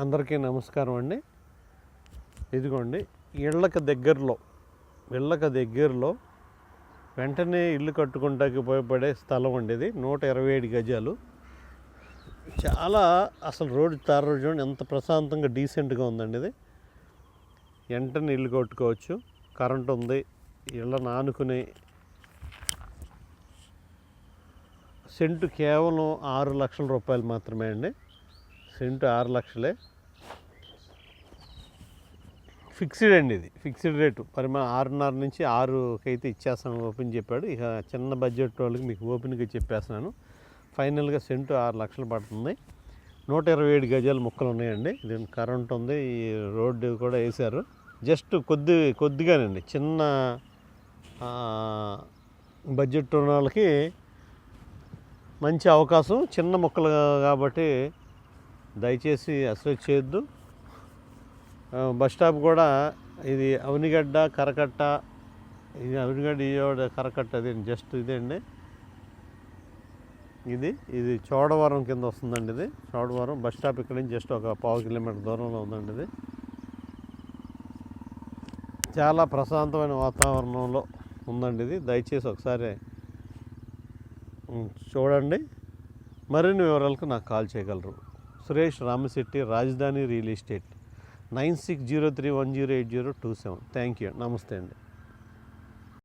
అందరికీ నమస్కారం అండి. ఇదిగోండి ఇళ్ళకి దగ్గరలో ఇళ్ళకి దగ్గరలో వెంటనే ఇల్లు కట్టుకుంటానికి ఉపయోగపడే స్థలం అండి ఇది. నూట ఇరవై ఏడు గజాలు. చాలా అసలు రోడ్డు తార రోడ్డు ఎంత ప్రశాంతంగా డీసెంట్గా ఉందండి ఇది. వెంటనే ఇల్లు కట్టుకోవచ్చు. కరెంట్ ఉంది ఇళ్ళ నానుకుని సెంటు కేవలం ఆరు లక్షల రూపాయలు మాత్రమే అండి. సెంటు ఆరు లక్షలే. ఫిక్స్డ్ అండి ఇది ఫిక్స్డ్ రేటు. పరిమాణం ఆరున్నర నుంచి ఆరుకి అయితే ఇచ్చేస్తాను ఓపెన్ చెప్పాడు. ఇక చిన్న బడ్జెట్ వాళ్ళకి మీకు ఓపెన్గా చెప్పేస్తున్నాను. ఫైనల్గా సెంటు ఆరు లక్షలు పడుతుంది. నూట ఇరవై ఏడు గజాలు ముక్కలు ఉన్నాయండి. దీని కరెంట్ ఉంది ఈ రోడ్డు కూడా వేశారు. జస్ట్ కొద్ది కొద్దిగానండి. చిన్న బడ్జెట్ ఉన్న వాళ్ళకి మంచి అవకాశం. చిన్న మొక్కలు కాబట్టి దయచేసి అసలు చేయొద్దు. బస్ స్టాప్ కూడా ఇది అవనిగడ్డ కరకట్ట ఇది అవనిగడ్డ ఇవాడ కరకట్ట అది జస్ట్ ఇదే అండి. ఇది ఇది చోడవరం కింద వస్తుందండి ఇది. చోడవరం బస్ స్టాప్ ఇక్కడ నుంచి జస్ట్ ఒక పావు కిలోమీటర్ దూరంలో ఉందండి ఇది. చాలా ప్రశాంతమైన వాతావరణంలో ఉందండి ఇది. దయచేసి ఒకసారి చూడండి. మరిన్ని వివరాలకు నాకు కాల్ చేయగలరు. సురేష్ రామశెట్టి రాజధాని real estate. Nine six zero three one zero eight zero two seven. Thank you. నమస్తే అండి.